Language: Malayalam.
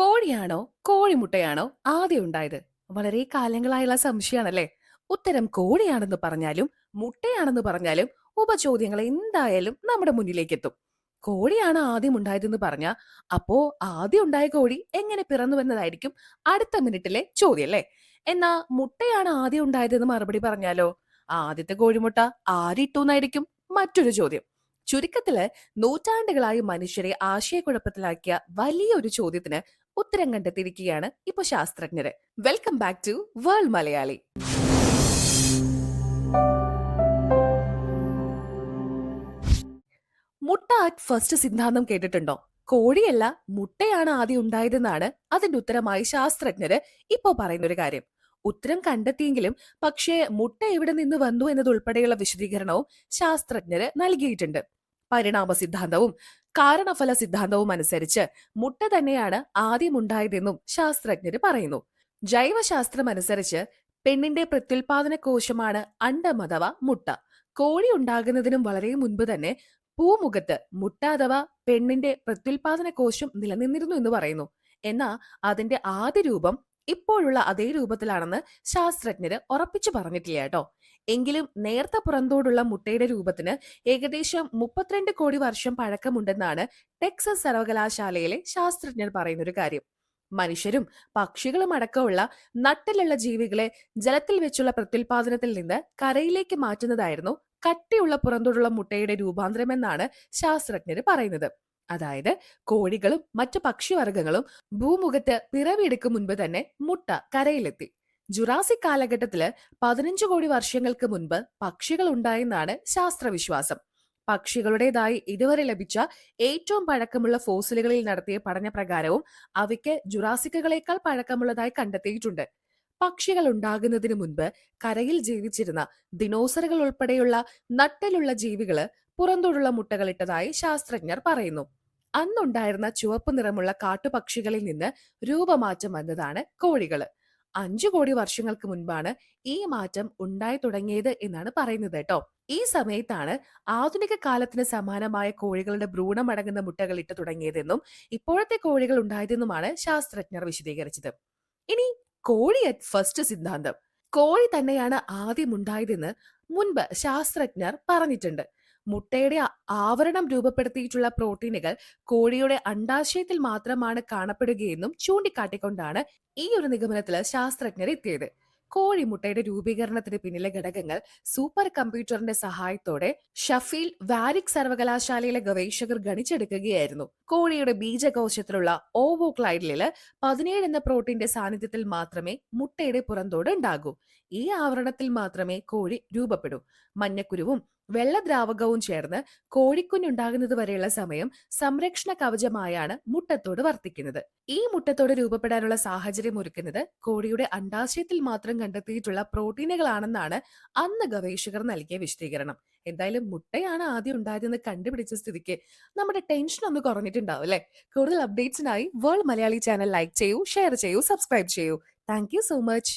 കോഴിയാണോ കോഴിമുട്ടയാണോ ആദ്യം ഉണ്ടായത്? വളരെ കാലങ്ങളായുള്ള സംശയമാണല്ലേ? ഉത്തരം കോഴിയാണെന്ന് പറഞ്ഞാലും മുട്ടയാണെന്ന് പറഞ്ഞാലും ഉപചോദ്യങ്ങൾ എന്തായാലും നമ്മുടെ മുന്നിലേക്ക് എത്തും കോഴിയാണ് ആദ്യം ഉണ്ടായതെന്ന് പറഞ്ഞ അപ്പോ ആദ്യം ഉണ്ടായ കോഴി എങ്ങനെ പിറന്നു പിറന്നുവെന്നതായിരിക്കും അടുത്ത മിനിറ്റിലെ ചോദ്യം അല്ലേ? എന്നാ മുട്ടയാണ് ആദ്യം ഉണ്ടായതെന്ന് മറുപടി പറഞ്ഞാലോ? ആദ്യത്തെ കോഴിമുട്ട ആരിട്ടു എന്നായിരിക്കും മറ്റൊരു ചോദ്യം. ചുരുക്കത്തിൽ നൂറ്റാണ്ടുകളായി മനുഷ്യരെ ആശയക്കുഴപ്പത്തിലാക്കിയ വലിയൊരു ചോദ്യത്തിന് ഉത്തരം കണ്ടെത്തിയിരിക്കുകയാണ് ഇപ്പൊ ശാസ്ത്രജ്ഞര്. Welcome back to world Malayali മുട്ട അറ്റ് ഫസ്റ്റ് സിദ്ധാന്തം കേട്ടിട്ടുണ്ടോ? കോഴിയല്ല മുട്ടയാണ് ആദ്യം ഉണ്ടായതെന്നാണ് അതിന്റെ ഉത്തരമായി ശാസ്ത്രജ്ഞര് ഇപ്പോ പറയുന്ന ഒരു കാര്യം. ഉത്തരം കണ്ടെത്തിയെങ്കിലും പക്ഷേ മുട്ട എവിടെ നിന്ന് വന്നു എന്നതുൾപ്പെടെയുള്ള വിശദീകരണവും ശാസ്ത്രജ്ഞര് നൽകിയിട്ടുണ്ട്. പരിണാമ സിദ്ധാന്തവും കാരണഫല സിദ്ധാന്തവും അനുസരിച്ച് മുട്ട തന്നെയാണ് ആദ്യം ഉണ്ടായതെന്നും ശാസ്ത്രജ്ഞർ പറയുന്നു. ജൈവശാസ്ത്രം അനുസരിച്ച് പെണ്ണിന്റെ പ്രത്യുൽപാദന കോശമാണ് അണ്ടം അഥവാ മുട്ട. കോഴി ഉണ്ടാകുന്നതിനും വളരെ മുൻപ് തന്നെ പൂമുഖത്ത് മുട്ട അഥവാ പെണ്ണിന്റെ പ്രത്യുൽപാദന കോശം നിലനിന്നിരുന്നു എന്ന് പറയുന്നു. എന്നാൽ അതിന്റെ ആദ്യ രൂപം ഇപ്പോഴുള്ള അതേ രൂപത്തിലാണെന്ന് ശാസ്ത്രജ്ഞര് ഉറപ്പിച്ചു പറഞ്ഞിട്ടില്ല കേട്ടോ എങ്കിലും നേർത്ത പുറന്തോടുള്ള മുട്ടയുടെ രൂപത്തിന് ഏകദേശം മുപ്പത്തിരണ്ട് കോടി വർഷം പഴക്കമുണ്ടെന്നാണ് ടെക്സസ് സർവകലാശാലയിലെ ശാസ്ത്രജ്ഞർ പറയുന്ന ഒരു കാര്യം. മനുഷ്യരും പക്ഷികളും അടക്കമുള്ള നട്ടിലുള്ള ജീവികളെ ജലത്തിൽ വെച്ചുള്ള പ്രത്യുൽപാദനത്തിൽ നിന്ന് കരയിലേക്ക് മാറ്റുന്നതായിരുന്നു കട്ടിയുള്ള പുറന്തോടുള്ള മുട്ടയുടെ രൂപാന്തരമെന്നാണ് ശാസ്ത്രജ്ഞർ പറയുന്നത്. അതായത് കോഴികളും മറ്റു പക്ഷിവർഗങ്ങളും ഭൂമുഖത്ത് പിറവിയെടുക്കും മുൻപ് തന്നെ മുട്ട കരയിലെത്തി. ജുറാസിക് കാലഘട്ടത്തിൽ പതിനഞ്ചു കോടി വർഷങ്ങൾക്ക് മുൻപ് പക്ഷികൾ ഉണ്ടായെന്നാണ് ശാസ്ത്രവിശ്വാസം. പക്ഷികളുടേതായി ഇതുവരെ ലഭിച്ച ഏറ്റവും പഴക്കമുള്ള ഫോസിലുകളിൽ നടത്തിയ പഠനപ്രകാരവും അവയ്ക്ക് ജുറാസിക്കുകളേക്കാൾ പഴക്കമുള്ളതായി കണ്ടെത്തിയിട്ടുണ്ട്. പക്ഷികൾ ഉണ്ടാകുന്നതിന് മുൻപ് കരയിൽ ജീവിച്ചിരുന്ന ദിനോസറുകൾ ഉൾപ്പെടെയുള്ള നട്ടലുള്ള ജീവികൾ പുറന്തോടുള്ള മുട്ടകളിട്ടതായി ശാസ്ത്രജ്ഞർ പറയുന്നു. അന്നുണ്ടായിരുന്ന ചുവപ്പ് നിറമുള്ള കാട്ടുപക്ഷികളിൽ നിന്ന് രൂപമാറ്റം വന്നതാണ് കോഴികൾ അഞ്ചു കോടി വർഷങ്ങൾക്ക് മുൻപാണ് ഈ മാറ്റം ഉണ്ടായി തുടങ്ങിയത് എന്നാണ് പറയുന്നത് കേട്ടോ. ഈ സമയത്താണ് ആധുനിക കാലത്തിന് സമാനമായ കോഴികളുടെ ഭ്രൂണമടങ്ങുന്ന മുട്ടകൾ ഇട്ട് തുടങ്ങിയതെന്നും ഇപ്പോഴത്തെ കോഴികൾ ഉണ്ടായതെന്നുമാണ് ശാസ്ത്രജ്ഞർ വിശദീകരിച്ചത്. ഇനി കോഴി അറ്റ് ഫസ്റ്റ് സിദ്ധാന്തം. കോഴി തന്നെയാണ് ആദ്യം ഉണ്ടായതെന്ന് മുൻപ് ശാസ്ത്രജ്ഞർ പറഞ്ഞിട്ടുണ്ട്. മുട്ടയുടെ ആവരണം രൂപപ്പെടുത്തിയിട്ടുള്ള പ്രോട്ടീനുകൾ കോഴിയുടെ അണ്ടാശയത്തിൽ മാത്രമാണ് കാണപ്പെടുകയെന്നും ചൂണ്ടിക്കാട്ടിക്കൊണ്ടാണ് ഈ ഒരു നിഗമനത്തിൽ ശാസ്ത്രജ്ഞർ എത്തിയത്. കോഴിമുട്ടയുടെ രൂപീകരണത്തിന് പിന്നിലെ ഘടകങ്ങൾ സൂപ്പർ കമ്പ്യൂട്ടറിന്റെ സഹായത്തോടെ ഷഫീൽ വാരിക് സർവകലാശാലയിലെ ഗവേഷകർ ഗണിച്ചെടുക്കുകയായിരുന്നു. കോഴിയുടെ ബീജകോശത്തിലുള്ള ഓവോക്ലൈഡിൽ പതിനേഴ് എന്ന പ്രോട്ടീന്റെ സാന്നിധ്യത്തിൽ മാത്രമേ മുട്ടയുടെ പുറന്തോട് ഉണ്ടാകൂ. ഈ ആവരണത്തിൽ മാത്രമേ കോഴി രൂപപ്പെടൂ. മഞ്ഞക്കുരുവും വെള്ളദ്രാവകവും ചേർന്ന് കോഴിക്കുഞ്ഞുണ്ടാകുന്നത് വരെയുള്ള സമയം സംരക്ഷണ കവചമായാണ് മുട്ടത്തോട് വർത്തിക്കുന്നത്. ഈ മുട്ടത്തോട് രൂപപ്പെടാനുള്ള സാഹചര്യം ഒരുക്കുന്നത് കോഴിയുടെ അണ്ടാശയത്തിൽ മാത്രം കണ്ടെത്തിയിട്ടുള്ള പ്രോട്ടീനുകളാണെന്നാണ് അന്ന് ഗവേഷകർ നൽകിയ വിശദീകരണം. എന്തായാലും മുട്ടയാണ് ആദ്യം ഉണ്ടായതെന്ന് കണ്ടുപിടിച്ച സ്ഥിതിക്ക് നമ്മുടെ ടെൻഷൻ ഒന്ന് കുറഞ്ഞിട്ടുണ്ടാവും അല്ലെ? കൂടുതൽ അപ്ഡേറ്റ്സിനായി വേൾഡ് മലയാളി ചാനൽ ലൈക്ക് ചെയ്യൂ ഷെയർ ചെയ്യൂ സബ്സ്ക്രൈബ് ചെയ്യൂ. Thank so much